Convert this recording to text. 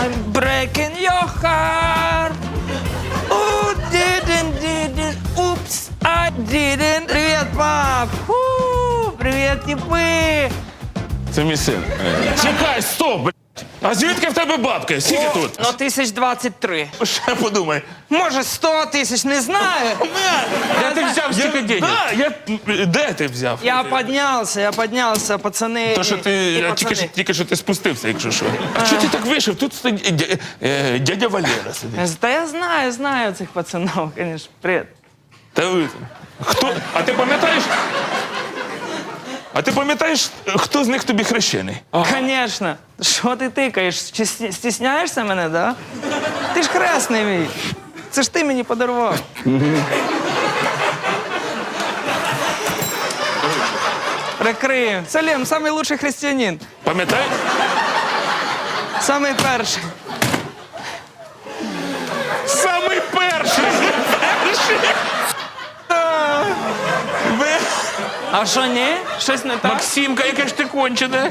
I'm breaking your heart. Ooh, didn't, didn't, oops, I didn't. Привет, пап! Фу, привет, типы! Це мій син. Чекай, стоп! бля. А звідки в тебе бабки? Скільки тут? Ну, тисяч двадцять три. Ще подумай. Може, сто тисяч, не знаю. Де ти взяв стільки денег? Да, я... Де ти взяв? Я піднявся, я піднявся, пацани. То, що ти, і я тільки, що- тільки що ти спустився, якщо що. А чого ти так вийшов? Тут стоїть дя- е, дядя Валера сидить. Та я знаю, знаю цих пацанов, звісно. Привіт. Та ви... Хто? А ти пам'ятаєш? А ти пам'ятаєш, хто з них тобі хрещений? Звісно. Що ти тикаєш? Чи сті- стісняєшся мене, да? Ти ж хресний мій. Це ж ти мені подарував. Прикрию. Салем, самий лучший християнин. Пам'ятаєш? Самий перший. Самий перший! Перший! Ви- А що ні? Щось не так? Максимка, яке ж ти кончене.